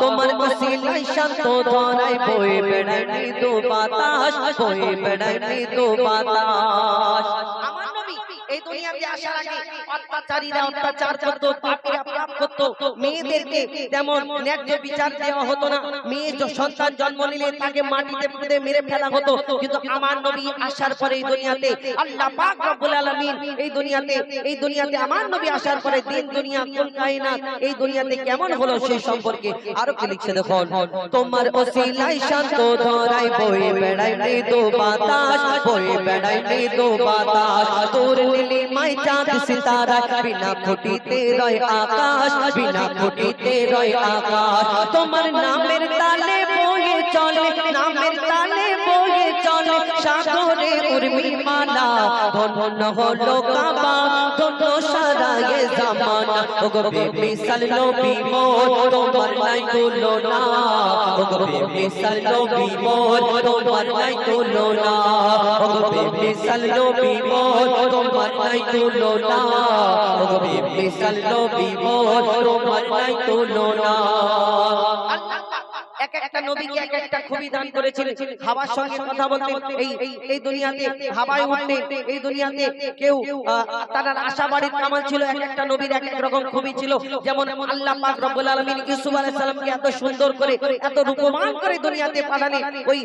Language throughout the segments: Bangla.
তোমার শান্ত বই বেড়াই বাতাস বই বেড়াই বাতাস। আমার নবী এই দুনিয়াতে আসার আগে অত্যাচারীরা অত্যাচার করত পাপীরা পাপ করতো। মেয়েদেরকে তেমন ন্যায্য বিচার দেওয়া হতো না, মেয়ে সন্তান জন্ম নিলে তাকে মাটিতে পুঁতে মেরে ফেলা হতো। কিন্তু আমার নবী আসার পরে এই দুনিয়াতে, আল্লাহ পাক রব্বুল আলামিন এই দুনিয়াতে এই দুনিয়াতে আমার নবী আসার পরে দিন, দুনিয়া, কোন কায়নাত, এই দুনিয়াতে কেমন হলো সেই সম্পর্কে আরও কি লিখছে দেখুন? তোমার ওসিলাই শান্ত ধরাই বই বেড়াই মৃদু বাতাস বই বেড়াই মৃদু বাতাস। তোর নীলি মাই চাঁদ সিতারা বিনা খুঁটিতে রয় আকাশ। বিনা খুঁটিতে রয় আকাশ তোমার নামের তালে বয়ে চলে নামের তালে বয়ে চলে সাগরে উর্মি মালা ধন্য হলো কাবা ধন্য সারা এ জামানা। ওগো বেবি সাল্লো বিমোর তোমার নাই তুলনা ওগো বেবি সাল্লো বিমোর তোমার নাই তুলনা ওগো বেবি সাল্লো বিমোর তোমার নাই তুলনা ওগো বেবি সাল্লো বিমোর তোমার নাই আল্লাহ এক একটা নবীকে এক একটা খুবই দান করেছিলেন। হাওয়ার সঙ্গে কথা বলতে এই এই দুনিয়াতে হাওয়ায় এই দুনিয়াতে কেউ তার আশাবাড়ির কামাল ছিল এক একটা নবীর এক এক রকম খুবই ছিল। যেমন আল্লাহ পাক রব্বুল আলামিন ইউসুফ আলাইহিস সালামকে এত সুন্দর করে এত রূপবান করে দুনিয়াতে পাঠালেন ওই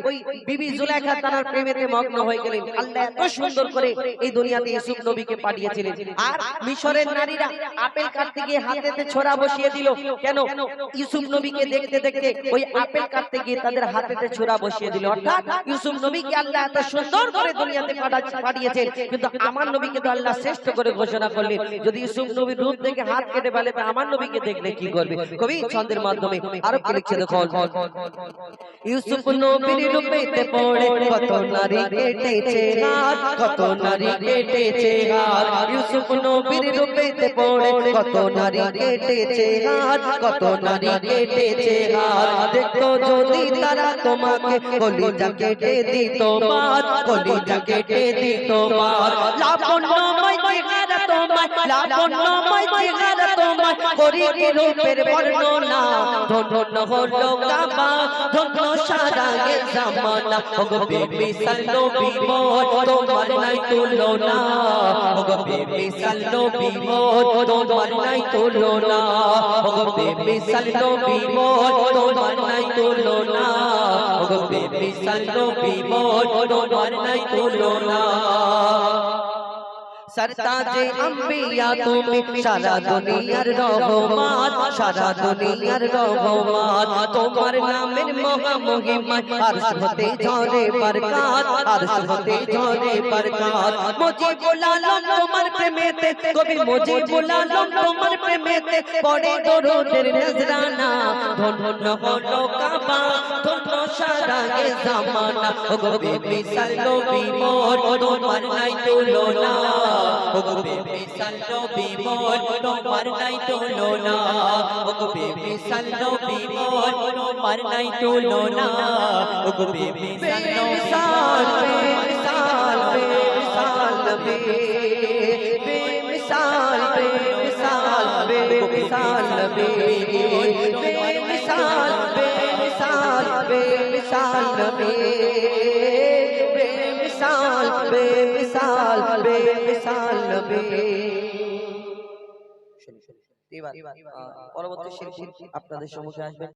বিবি জুলাইখা তার প্রেমেতে মগ্ন হয়ে গেলেন। আল্লাহ এত সুন্দর করে এই দুনিয়াতে ইউসুফ নবীকে পাঠিয়েছিলেন। আর মিশরের নারীরা আপেল কাটতে গিয়ে হাতেতে ছোরা বসিয়ে দিল কেন ইউসুফ নবীকে দেখতে দেখতে ওই আপেল কাটতে গিয়ে তাদের হাতেতে ছোরা বসিয়ে দিল। অর্থাৎ ইউসুফ নবীকে আল্লাহ এত সুন্দর করে দুনিয়াতে পাঠিয়েছেন। কিন্তু আমার নবীকে তো আল্লাহ শ্রেষ্ঠ করে ঘোষণা করলেন যদি ইউসুফ নবীর রূপ দেখে হাত কেটে ফেলে তা আমার নবীকে দেখলে কি করবে? কবি ছন্দের মাধ্যমে আরও কি লিখছে দেখুন ইউসুফ নবীর রূপেতে পড়ে কত নারী কেটেছে হাত কত নারী কেটেছে হাত। ইউসুফ নবীর রূপেতে পড়ে কত নারী কেটেছে হাত কত নারী কেটেছে হাত। দেখতো যদি তারা তোমাকে কলিজা কেটে দিত বাদ কলিজা কেটে দিত বাদ লাবণ্যময় তোমার লাবণ্যময় চেহারা তোমার করি কি রূপের বর্ণনা। ধন্য হলো কাবা ধন্য সারা এ জামানা। ওগো বেবি সাল্লো বিমোর তোমার নাই তুলনা। ওগো বেবি সাল্লো বিমোর তোমার নাই তুলনা। ওগো বেবি সাল্লো বিমোর তোমার নাই তুলনা। ওগো বেবি সাল্লো বিমোর তোমার নাই তুলনা। সরতাজে আম্বিয়া তুমি সারা দুনিয়ার রহমান সারা দুনিয়ার রহমান তোমার নামের মহা মহিমা আরশ হতে ঝরে বরকাত আরশ হতে ঝরে বরকাত মুজি বুলালো তোমার প্রেমেতে কবি মুজি বুলালো তোমার প্রেমেতে পড়ে দরুদের নজরানা ধন্য হলো কাবা ধন্য সারা এ জামানা ওগো বেবি সাল্লো বিমোর তোমার নাই তুলনা ওগো বেবি সাল্লো বিমোর তোমার নাই তুলনা ওগো বেবি সাল্লো বিমোর তোমার নাই তুলনা ওগো বেবি সাল্লো বেমিসাল বেমিসাল বেমিসাল নবী বেমিসাল বেমিসাল বেমিসাল নবী বেমিসাল বেমিসাল বেমিসাল নবী বেমিসাল বেমিসাল বেমিসাল নবী পরবর্তী শিল্পী আপনাদের সম্মুখে আসবেন